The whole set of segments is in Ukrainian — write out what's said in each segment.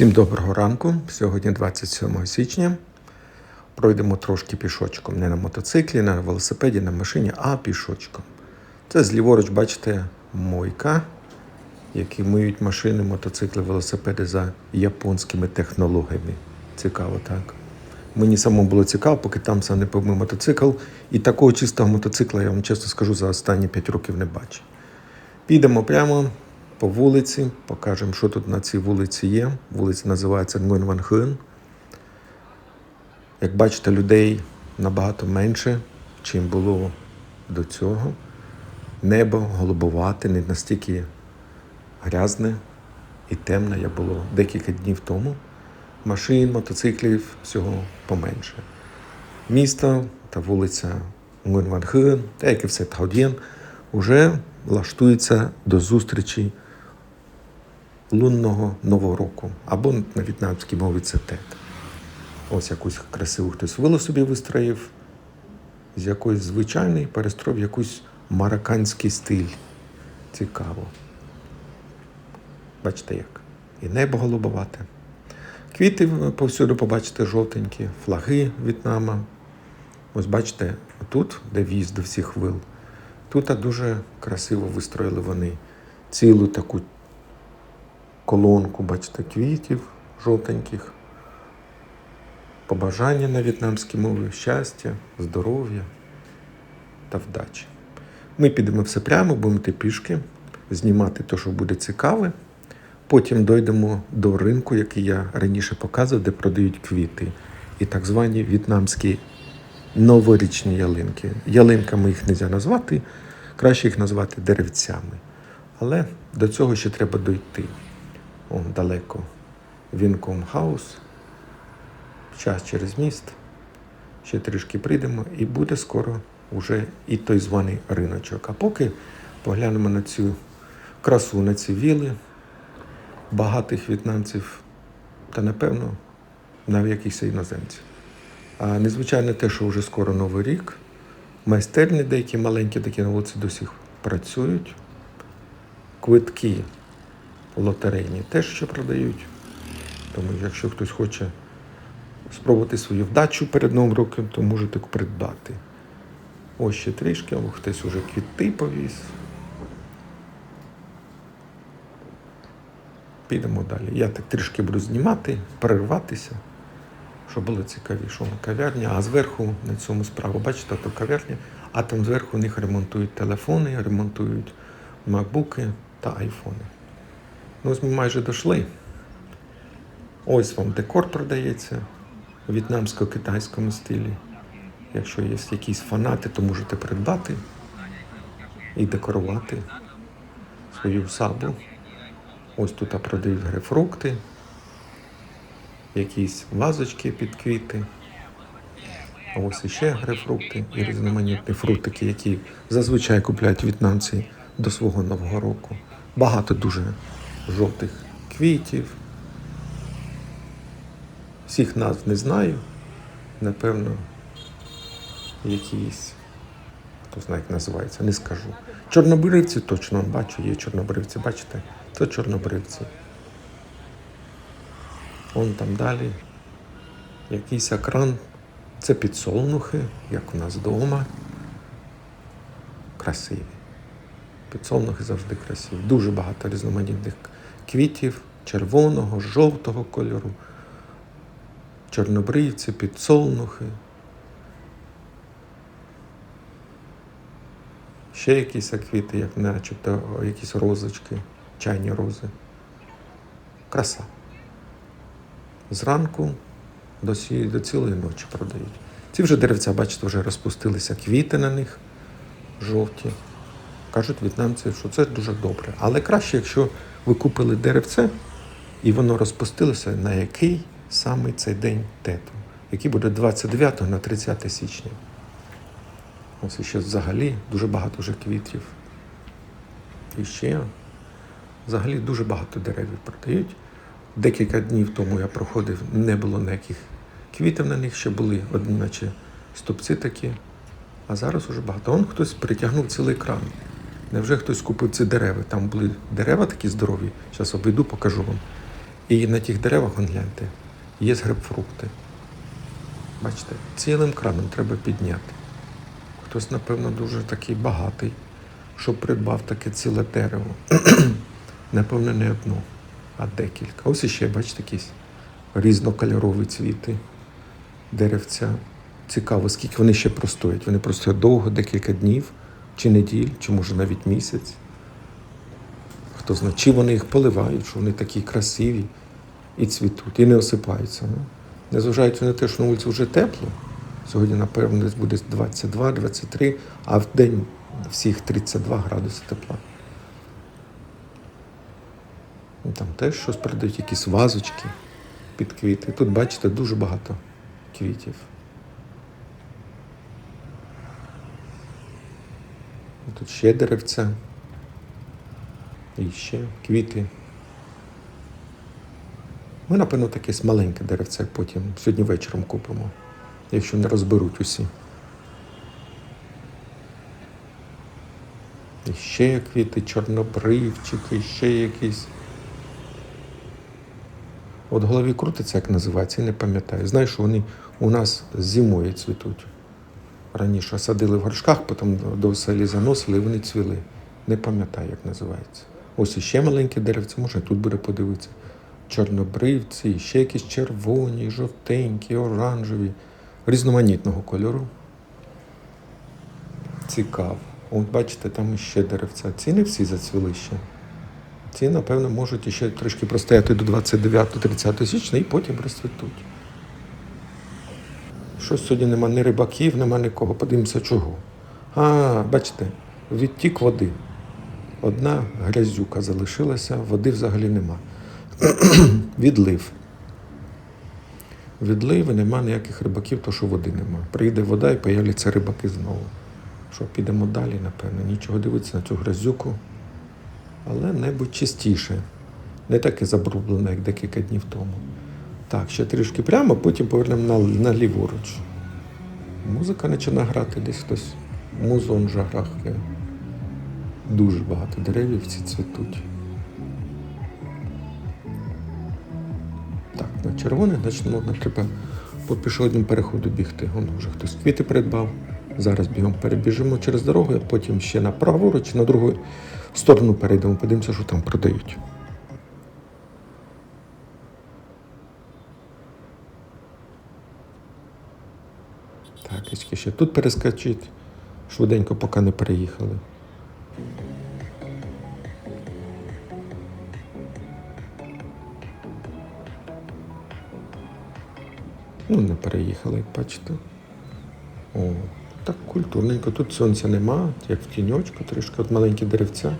Всім доброго ранку. Сьогодні 27 січня. Пройдемо трошки пішочком. Не на мотоциклі, не на велосипеді, на машині, а пішочком. Це зліворуч, бачите, мойка, які миють машини, мотоцикли, велосипеди за японськими технологіями. Цікаво, так? Мені самому було цікаво, поки там сам не помив мотоцикл. І такого чистого мотоцикла, я вам чесно скажу, за останні 5 років не бачив. Підемо прямо по вулиці, покажемо, що тут на цій вулиці є. Вулиця називається Nguyen Як бачите, людей набагато менше, чим було до цього. Небо голубовате, не настільки грязне і темне, як було декілька днів тому. Машин, мотоциклів всього поменше. Місто та вулиця та як і все Таодєн, вже влаштується до зустрічі лунного нового року або на в'єтнамській мові це тет. Ось якусь красиву хтось вило собі вистроїв, з якоїсь звичайної перестроїв якийсь марокканський стиль. Цікаво. Бачите як? І небо голубовате. Квіти повсюди побачите жовтенькі, флаги В'єтнама. Ось бачите, тут, де в'їзд до всіх вил, тут дуже красиво вистроїли вони цілу таку колонку, бачите, квітів жовтеньких. Побажання на в'єтнамській мові, щастя, здоров'я та вдачі. Ми підемо все прямо, будемо йти пішки, знімати те, що буде цікаве. Потім дійдемо до ринку, який я раніше показував, де продають квіти. І так звані в'єтнамські новорічні ялинки. Ялинками їх не можна назвати, краще їх назвати деревцями. Але до цього ще треба дойти. Он далеко. Вінком хаус. Час через міст. Ще трішки прийдемо і буде скоро вже і той званий риночок. А поки поглянемо на цю красу, на ці віли багатих в'єтнамців та, напевно, навіть якихось іноземців. А незвичайно те, що вже скоро Новий рік. Майстерні деякі маленькі такі на вулиці досі працюють. Квитки лотерейні теж ще продають. Тому якщо хтось хоче спробувати свою вдачу перед Новим роком, то можете придбати. Ось ще трішки, хтось уже квіти повіз. Підемо далі. Я так трішки буду знімати, перерватися, щоб було цікавіше. Кав'ярня, а зверху на цьому справу, бачите, то кав'ярня, а там зверху у них ремонтують телефони, ремонтують макбуки та айфони. Ну, ось ми майже дійшли. Ось вам декор продається у в'єтнамсько-китайському стилі. Якщо є якісь фанати, то можете придбати і декорувати свою сабу. Ось тут продають грейпфрукти, якісь вазочки під квіти. А ось іще грейпфрукти і різноманітні фруктики, які зазвичай купляють в'єтнамці до свого Нового року. Багато дуже жовтих квітів. Всіх назв не знаю. Напевно, якісь, хто знає, як називається, не скажу. Чорнобривці точно бачу, є чорнобривці, бачите? Це чорнобривці. Вон там далі. Якийсь екран. Це підсолнухи, як у нас вдома. Красиві. Підсолнухи завжди красиві. Дуже багато різноманітних квітів, червоного, жовтого кольору, чорнобривці, підсолнухи. Ще якісь квіти, як начебто якісь розочки, чайні рози. Краса. Зранку до, сі, до цілої ночі продають. Ці вже деревця, бачите, вже розпустилися квіти на них жовті. Кажуть в'єтнамці, що це дуже добре. Але краще, якщо ви купили деревце і воно розпустилося, на який саме цей день тету, який буде 29 на 30 січня. Ось ще взагалі дуже багато вже квітів. І ще взагалі дуже багато деревів продають. Декілька днів тому я проходив, не було ніяких квітів на них, ще були одні, наче стопці такі. А зараз уже багато. Он хтось притягнув цілий кран. Невже хтось купив ці дерева? Там були дерева такі здорові. Зараз обійду, покажу вам. І на тих деревах, гляньте, є грейпфрукти. Бачите, цілим краном треба підняти. Хтось, напевно, дуже такий багатий, що придбав таке ціле дерево. Напевно, не одно, а декілька. Ось іще, бачите, якісь різнокольорові цвіти, деревця. Цікаво, скільки вони ще простоять. Вони простоять довго, декілька днів, чи неділь, чи може навіть місяць. Хто знає, чи вони їх поливають, що вони такі красиві і цвітуть, і не осипаються. Ну? Незважаючи на те, що на вулиці вже тепло, сьогодні, напевно, десь буде 22-23, а в день всіх 32 градуси тепла. Там теж щось продають, якісь вазочки під квіти. Тут, бачите, дуже багато квітів. Тут ще деревця. І ще квіти. Ми, напевно, таке маленьке деревце потім сьогодні вечором купимо, якщо не розберуть усі. І ще квіти, чорнобривчики, ще якісь. От голові крутиться, як називається, я не пам'ятаю. Знаю, що вони у нас зимою цвітуть. Раніше садили в горшках, потім до оселі заносили і вони цвіли. Не пам'ятаю, як називається. Ось іще маленьке деревце, можна тут буде подивитися. Чорнобривці, ще якісь червоні, жовтенькі, оранжеві, різноманітного кольору. Цікаво. От бачите, там іще деревця. Ці не всі зацвіли ще. Ці, напевно, можуть іще трошки простояти до 29-30 січня і потім розцвітуть. Щось сьогодні нема ні рибаків, нема нікого. Подивимося чого. А, бачите, відтік води. Одна грязюка залишилася, води взагалі нема. Відлив. Відлив нема ніяких рибаків, то що води нема. Прийде вода і появляться рибаки знову. Що, підемо далі, напевно. Нічого дивитися на цю грязюку. Але небо чистіше. Не таке забруднене, як декілька днів тому. Так, ще трішки прямо, потім повернемо на, на ліворуч. Музика починає грати десь хтось. Музон жахрахає. Дуже багато деревів ці цвітуть. Так, на червоне, значить, можна треба по пішохідному переходу бігти. Воно вже хтось квіти придбав. Зараз бігом перебіжимо через дорогу, а потім ще на праворуч, на другу сторону перейдемо, подивимося, що там продають. Так, і ще тут перескочить. Швиденько, поки не переїхали. Ну, не переїхали, як бачите. О, так культурненько. Тут сонця нема, як в тіньочку, трішки от маленькі деревця.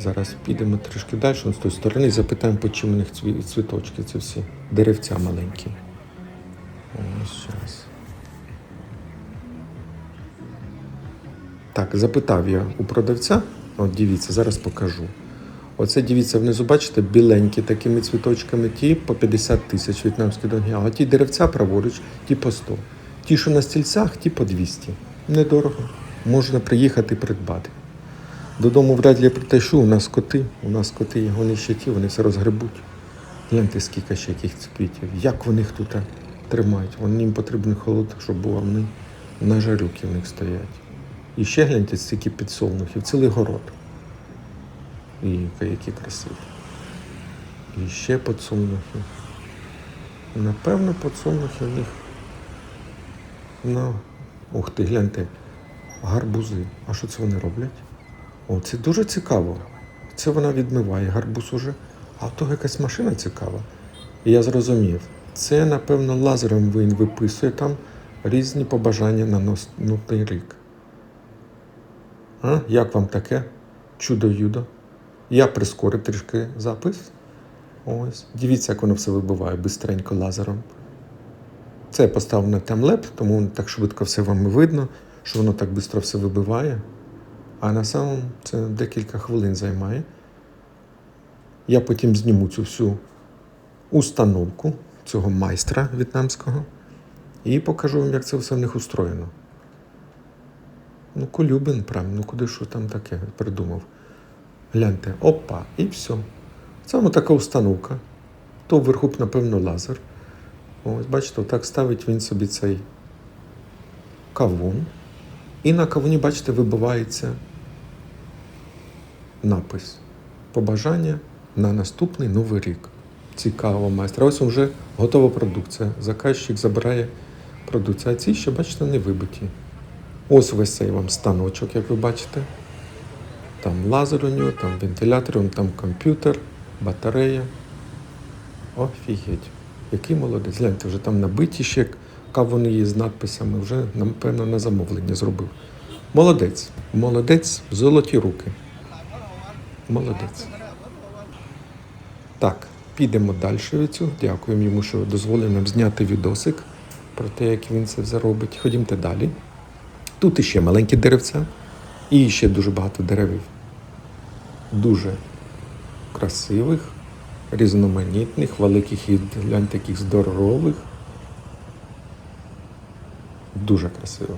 Зараз підемо трішки далі, з тої сторони, і запитаємо, по чим у них цві- цвіточки, ці всі деревця маленькі. Ось зараз. Так, запитав я у продавця. От дивіться, зараз покажу. Оце дивіться, внизу бачите, біленькі такими цвіточками, ті по 50 тисяч в'єтнамські донги, а ті деревця праворуч, ті по 100. Ті, що на стільцях, ті по 200. Недорого. Можна приїхати придбати. Додому вряд ли притащу, у нас коти, у нас коти, вони ще ті, вони все розгребуть. Гляньте, скільки ще яких квітів. Як вони тут тримають? Вони їм потрібен холод, щоб було вони на жарюки в них стоять. І ще гляньте, стільки підсолнухів, цілий город. І які красиві. І ще подсолнухи. Напевно, подсолнухи в них. Ну, ух ти, гляньте, гарбузи. А що це вони роблять? О, це дуже цікаво. Це вона відмиває гарбуз уже, а того якась машина цікава. І я зрозумів, це, напевно, лазером він виписує там різні побажання на наступний рік. А? Як вам таке? Чудо-юдо. Я прискорив трішки запис. Ось. Дивіться, як воно все вибиває бистренько лазером. Це я поставив на таймлеп, тому так швидко все вам видно, що воно так швидко все вибиває. А на самому це декілька хвилин займає. Я потім зніму цю всю установку цього майстра в'єтнамського і покажу вам, як це все в них устроєно. Ну, Колюбин, прям, ну куди що там таке придумав. Гляньте, опа, і все. Воно така установка. То вверху, напевно, лазер. Ось, бачите, отак ставить він собі цей кавун. І на кавуні, бачите, вибивається напис. Побажання на наступний новий рік. Цікаво, майстра. Ось вже готова продукція. Заказчик забирає продукцію. А ці ще, бачите, не вибиті. Ось весь цей вам станочок, як ви бачите. Там лазер у нього, там вентилятор, там комп'ютер, батарея. Офігеть. Який молодець. Гляньте, вже там набиті ще кавуни є з надписами, вже, напевно, на замовлення зробив. Молодець. Молодець, золоті руки. Молодець. Так, підемо далі від цього. Дякуємо йому, що дозволив нам зняти відосик про те, як він це все робить. Ходімте далі. Тут іще маленькі деревця, і ще дуже багато деревів. Дуже красивих, різноманітних, великих і глянь таких здорових. Дуже красиво.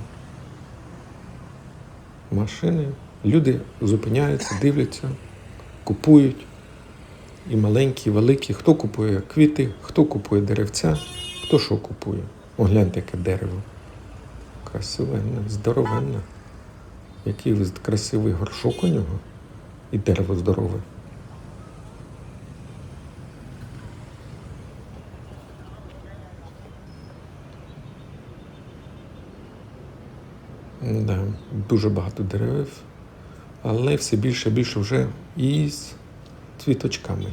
Машини. Люди зупиняються, дивляться, купують. І маленькі, і великі. Хто купує квіти, хто купує деревця, хто що купує. О, гляньте, яке дерево. Красивенне, здоровенне. Який красивий горшок у нього. І дерево здорове. Да, дуже багато дерев, але все більше і більше вже із цвіточками.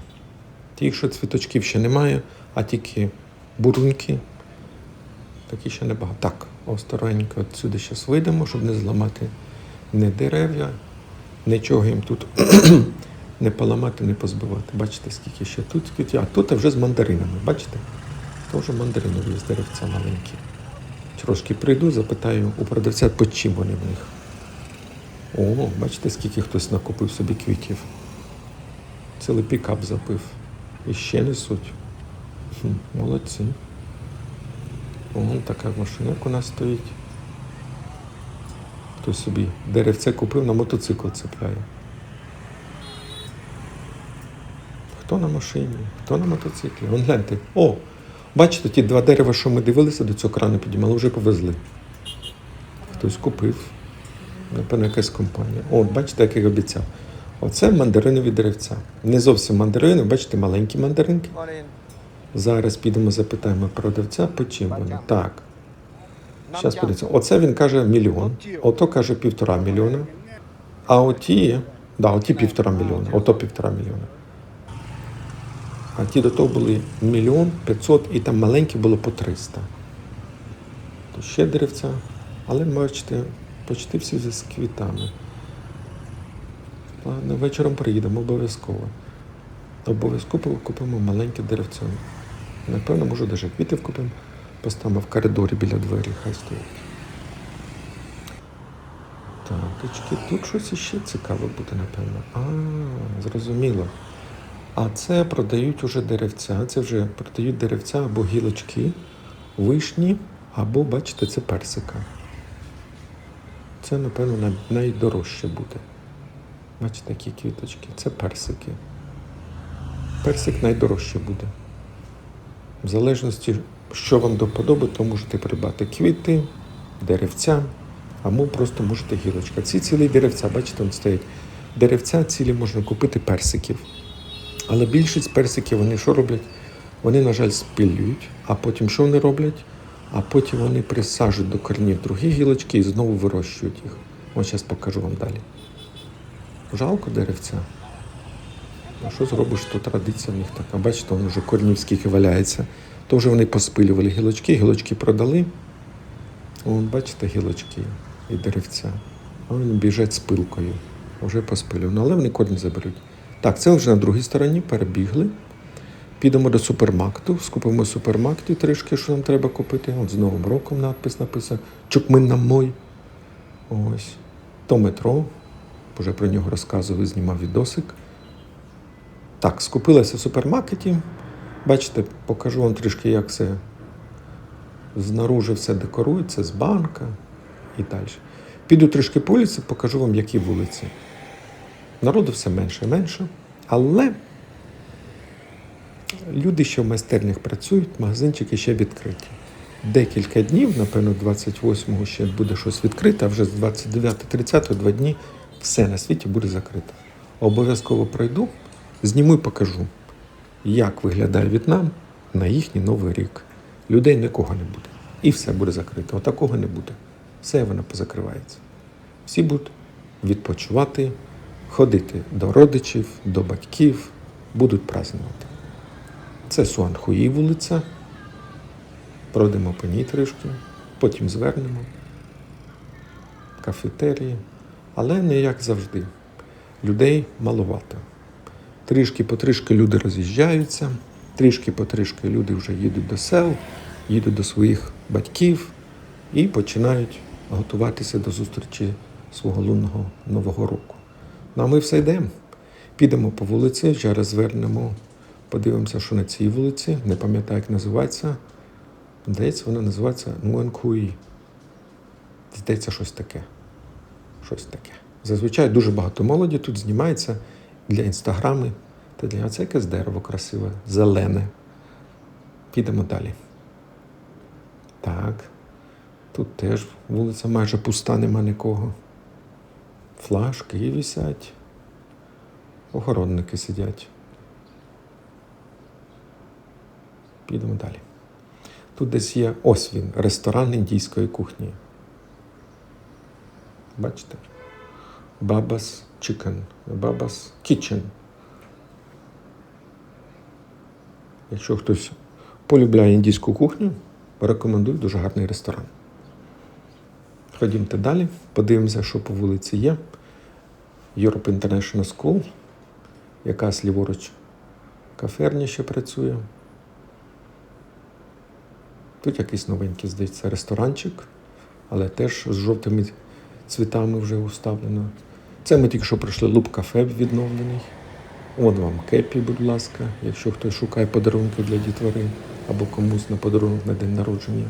Ті, що цвіточків ще немає, а тільки бурунки. Такі ще небагато. Так, осторожненько сюди зараз вийдемо, щоб не зламати не дерев'я, нічого їм тут не поламати, не позбивати. Бачите, скільки ще тут квітів. А тут вже з мандаринами. Бачите? Теж мандаринові з деревця маленькі. Трошки прийду, запитаю у продавця, по чим вони в них. О, бачите, скільки хтось накупив собі квітів. Цілий пікап запив. І ще несуть. Молодці. Вон така машина, як у нас стоїть. Хтось собі деревце купив, на мотоцикл цепляє. Хто на машині, хто на мотоциклі. Вон гляньте. О! Бачите, ті два дерева, що ми дивилися, до цього крану підіймали, вже повезли. Хтось купив. Напевно, якась компанія. О, бачите, як я обіцяв. Оце мандаринові деревця. Не зовсім мандарини, бачите, маленькі мандаринки. Зараз підемо запитаємо продавця, по чим вони. Так. Зараз подивіться. Оце він каже мільйон, ото каже півтора мільйона. А оті, да, оті півтора мільйона, ото півтора мільйона. А ті до того були мільйон п'ятсот, і там маленькі було по 300. То ще деревця, але бачите, почти всі з квітами. Ладно, вечором приїдемо обов'язково. Обов'язково купимо маленьке деревце. Напевно, може, навіть квіти купимо, поставимо в коридорі біля двері, хай стоять. Так, точки, тут щось іще цікаве буде, напевно. А, зрозуміло. А це продають уже деревця. Це вже продають деревця або гілочки, вишні, або, бачите, це персика. Це, напевно, найдорожче буде. Бачите, які квіточки. Це персики. Персик найдорожче буде. В залежності, що вам до вподоби, то можете придбати квіти, деревця, або просто можете гілочка. Ці цілі деревця, бачите, там стоять. Деревця цілі можна купити персиків. Але більшість персиків вони що роблять? Вони, на жаль, спилюють, а потім що вони роблять? А потім вони присаджують до корнів другі гілочки і знову вирощують їх. Ось зараз покажу вам далі. Жалко деревця. А що зробиш, то традиція в них така. Бачите, воно вже корнів скільки валяється. То вже вони поспилювали гілочки, гілочки продали. Вон, бачите, гілочки і деревця. А вони біжать з пилкою. Вже поспилювали. Ну, але вони корні заберуть. Так, це вже на другій стороні перебігли. Підемо до супермаркету, скупимо в супермаркеті трішки, що нам треба купити. От з Новим роком надпис написано Чукмин нам мой. Ось. То метро. Вже про нього розказував, знімав відосик. Так, скупилася в супермаркеті. Бачите, покажу вам трішки, як це знаружи все декорується з банка і далі. Піду трішки по вулиці, покажу вам, які вулиці. Народу все менше і менше, але Люди, що в майстернях працюють, магазинчики ще відкриті. Декілька днів, напевно, 28-го ще буде щось відкрите, а вже з 29-30 два дні все на світі буде закрито. Обов'язково пройду, зніму і покажу, як виглядає В'єтнам на їхній Новий рік. Людей нікого не буде. І все буде закрито. Отакого не буде. Все воно позакривається. Всі будуть відпочивати, ходити до родичів, до батьків, будуть празднувати. Це Суанхуї вулиця. Пройдемо по ній трішки, потім звернемо кафетерії, але не як завжди. Людей маловато. Трішки потрішки люди роз'їжджаються, трішки потрішки люди вже їдуть до сел, їдуть до своїх батьків і починають готуватися до зустрічі свого лунного нового року. Ну а ми все йдемо. Підемо по вулиці, зараз звернемо, подивимося, що на цій вулиці. Не пам'ятаю, як називається. Здається, вона називається Нуенкуї. Здається, щось таке. Щось таке. Зазвичай дуже багато молоді тут знімається для інстаграми та для це якесь дерево красиве, зелене. Підемо далі. Так. Тут теж вулиця майже пуста, нема нікого. Флажки висять. Охоронники сидять. Підемо далі. Тут десь є ось він, ресторан індійської кухні. Бачите? Бабас Chicken, Бабас Kitchen. Якщо хтось полюбляє індійську кухню, рекомендую дуже гарний ресторан. Ходімте далі, подивимося, що по вулиці є. Europe International School, якась ліворуч каферня ще працює. Тут якийсь новенький, здається, ресторанчик, але теж з жовтими цвітами вже уставлено. Це ми тільки що пройшли луп кафе відновлений. От вам кепі, будь ласка, якщо хтось шукає подарунки для дітвори або комусь на подарунок на день народження.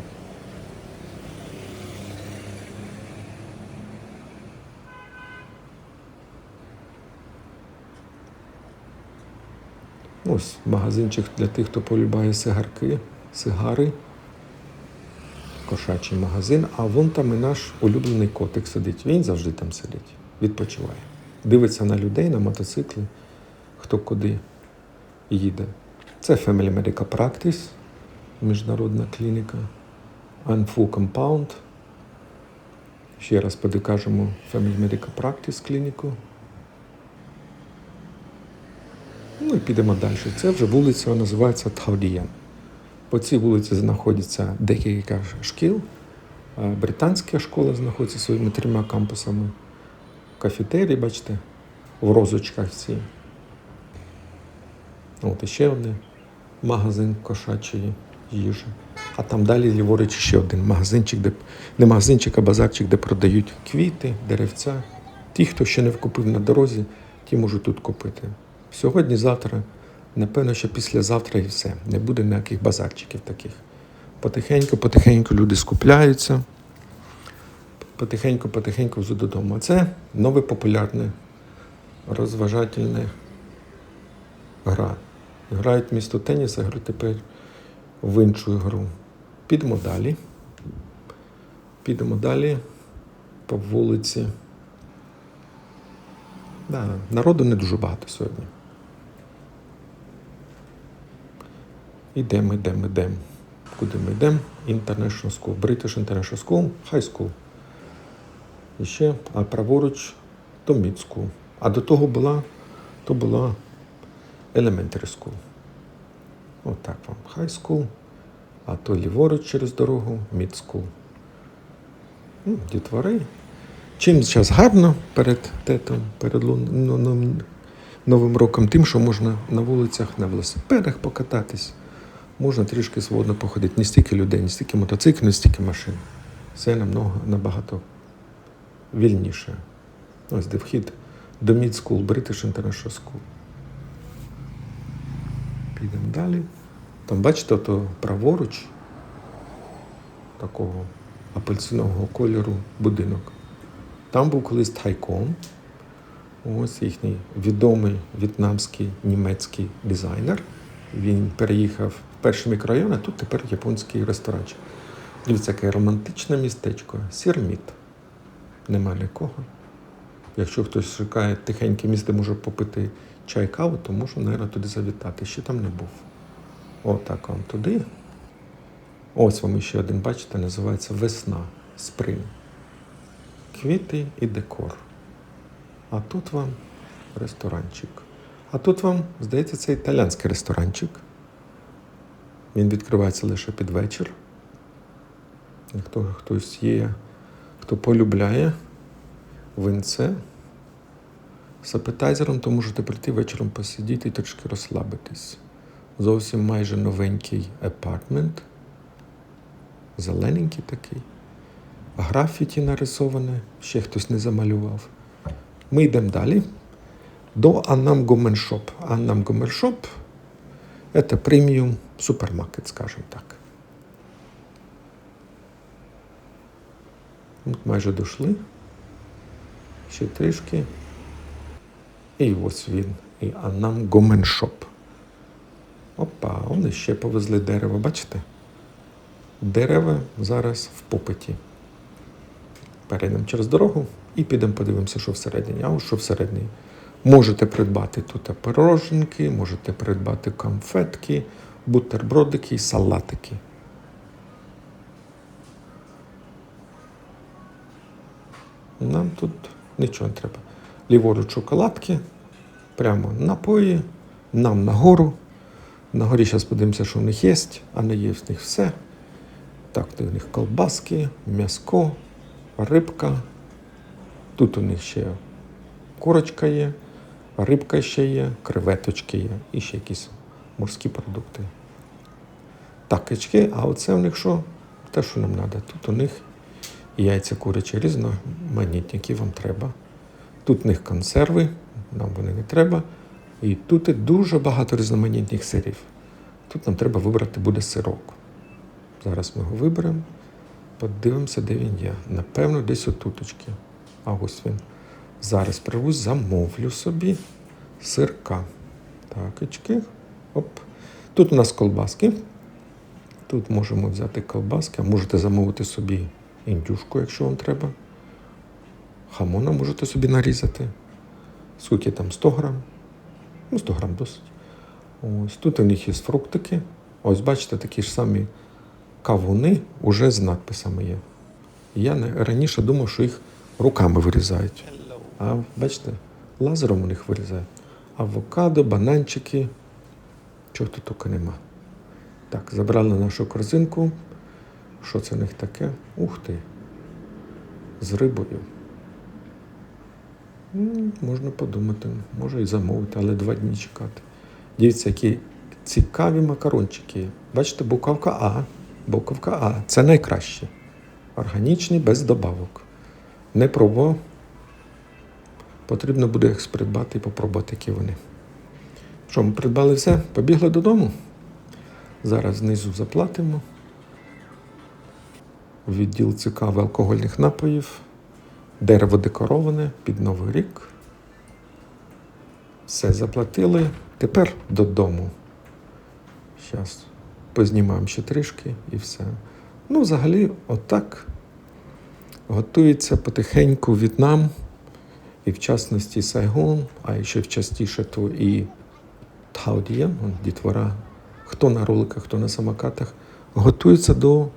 Ось магазинчик для тих, хто полюбляє сигарки, сигари, кошачий магазин, а вон там і наш улюблений котик сидить. Він завжди там сидить, відпочиває. Дивиться на людей, на мотоцикли, хто куди їде. Це Family Medical Practice, міжнародна клініка, Anfu Compound. Ще раз покажемо Family Medical Practice клініку. Ну і підемо далі. Це вже вулиця називається Тхаудіян. По цій вулиці знаходиться декілька шкіл. Е, Британська школа знаходиться своїми трьома кампусами. Кафетерій, бачите, в розочках всі. От іще один магазин кошачої їжі. А там далі ліворуч ще один магазинчик, де не магазинчик, а базарчик, де продають квіти, деревця. Ті, хто ще не вкупив на дорозі, ті можуть тут купити. Сьогодні, завтра, напевно, що післязавтра і все. Не буде ніяких базарчиків таких. Потихеньку, потихеньку люди скупляються. Потихеньку, потихеньку вже додому. Це нове популярне, розважательне гра. Грають місто теніс, а грають тепер в іншу гру. Підемо далі. Підемо далі по вулиці. Да, народу не дуже багато сьогодні. Ідемо, йдемо, йдемо. Куди ми йдемо? International School, British International School, High School. І ще, а праворуч то Mid А до того була, то була Elementary School. Отак вам High School, а то ліворуч через дорогу Mid. Ну, Дітвори. Чим зараз гарно перед тетом, перед ну, ну, Новим роком, тим, що можна на вулицях на велосипедах покататись, можна трішки свободно походити. Не стільки людей, не стільки мотоциклів, не стільки машин. Все намного, набагато вільніше. Ось де вхід до Mid School, British International School. Підемо далі. Там, бачите, то праворуч такого апельсинового кольору будинок. Там був колись Тайком. Ось їхній відомий в'єтнамський німецький дизайнер. Він переїхав в перший мікрорайон, а тут тепер японський ресторанчик. Дивіться, яке романтичне містечко. Сірміт. Нема нікого. Якщо хтось шукає тихеньке місце, може попити чай каву, то можу, мабуть, туди завітати. Ще там не був. Отак вам туди. Ось вам ще один, бачите, називається весна, спринг. Квіти і декор. А тут вам ресторанчик. А тут вам, здається, це італійський ресторанчик. Він відкривається лише під вечір. Хто хтось є, хто полюбляє винце з апетайзером, то можете прийти вечором посидіти і трошки розслабитись. Зовсім майже новенький апартмент. Зелененький такий. Графіті нарисоване, ще хтось не замалював. Ми йдемо далі до Аннам Гуменшоп. Аннам Гуменшоп – це преміум супермаркет, скажімо так. Майже дійшли. Ще трішки. І ось він. І Аннам Гуменшоп. Опа, вони ще повезли дерево, бачите? Дерева зараз в попиті. Перейдемо через дорогу і підемо подивимося, що всередині. А ось що всередині. Можете придбати тут пироженки, можете придбати конфетки, бутербродики і салатики. Нам тут нічого не треба. Ліворуч шоколадки, прямо напої, нам нагору. На горі зараз подивимося, що в них є, а не є в них все. Так, у них колбаски, м'яско, рибка. Тут у них ще курочка є, рибка ще є, креветочки є і ще якісь морські продукти. Так, качки, а оце у них що? Те, що нам треба. Тут у них яйця курячі різноманітні, які вам треба. Тут у них консерви, нам вони не треба. І тут і дуже багато різноманітних сирів. Тут нам треба вибрати буде сирок. Зараз ми його виберемо, подивимося, де він є. Напевно, десь отуточки. А ось він. Зараз прирвусь, замовлю собі сирка. Так. Оп. Тут у нас колбаски. Тут можемо взяти колбаски, а можете замовити собі індюшку, якщо вам треба. Хамона можете собі нарізати. Скільки там 100 грам? Ну, 100 грам досить. Ось тут у них є фруктики. Ось бачите, такі ж самі кавуни уже з надписами є. Я не, раніше думав, що їх руками вирізають. А бачите, лазером у них вирізають. Авокадо, бананчики. Чого тут тільки нема. Так, забрали нашу корзинку. Що це у них таке? Ух ти. З рибою. Можна подумати, може і замовити, але два дні чекати. Дивіться, які цікаві макарончики. Бачите, буковка А. Буковка А. Це найкраще. Органічні, без добавок. Не пробував. Потрібно буде їх придбати і попробувати, які вони. Що, ми придбали все? Побігли додому. Зараз знизу заплатимо. Відділ цікавий алкогольних напоїв. Дерево декороване під Новий рік. Все заплатили. Тепер додому. Зараз познімаємо ще трішки і все. Ну, взагалі, отак готується потихеньку В'єтнам, і в частності Сайгон, а ще частіше то і Таудієм, дітвора, хто на роликах, хто на самокатах, готується до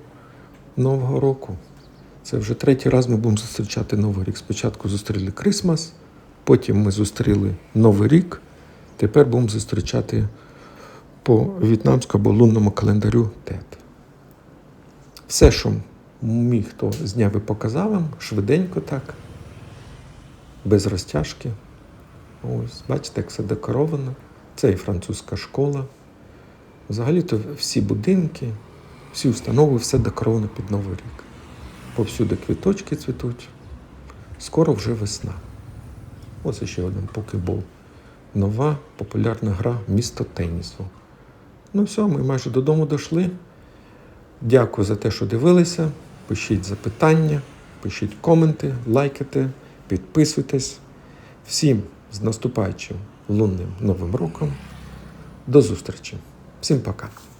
Нового року. Це вже третій раз ми будемо зустрічати Новий рік. Спочатку зустріли Крисмас, потім ми зустріли Новий рік. Тепер будемо зустрічати по в'єтнамському або лунному календарю ТЕТ. Все, що міг, то зняв і показав вам, швиденько так, без розтяжки. Ось, бачите, як все декоровано. Це і французька школа. Взагалі-то всі будинки, всі установи, все декоровано під Новий рік. Повсюди квіточки цвітуть. Скоро вже весна. Ось ще один покебол. Нова популярна гра місто тенісу. Ну все, ми майже додому дійшли. Дякую за те, що дивилися. Пишіть запитання, пишіть коменти, лайкайте, підписуйтесь. Всім з наступаючим лунним новим роком. До зустрічі! Всім пока.